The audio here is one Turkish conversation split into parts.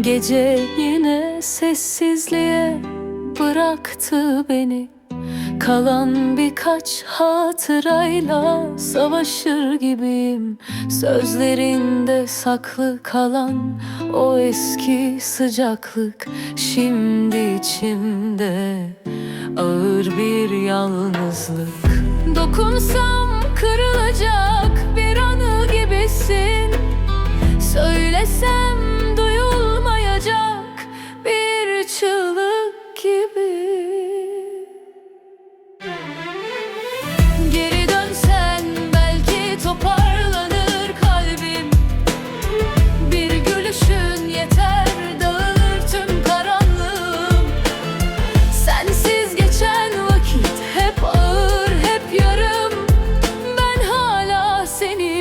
Gece yine sessizliğe bıraktı beni. Kalan birkaç hatırayla savaşır gibiyim. Sözlerinde saklı kalan o eski sıcaklık Şimdi içimde. Ağır bir yalnızlık. Dokunsam kırılacak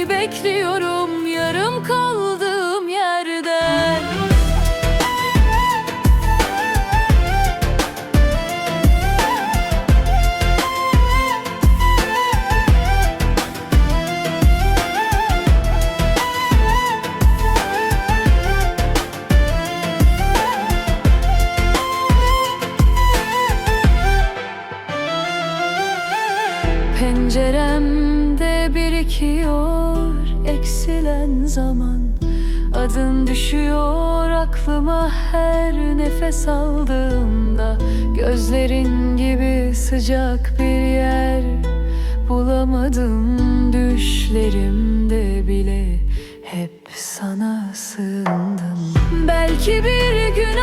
bekliyorum yarım kaldığım yerden. Penceremde birikiyor eksilen zaman Adın düşüyor aklıma her nefes aldığımda Gözlerin gibi sıcak bir yer Bulamadım düşlerimde bile Hep sana sığındım Belki bir gün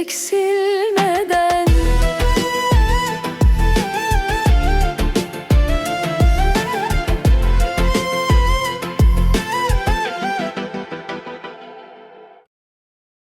eksil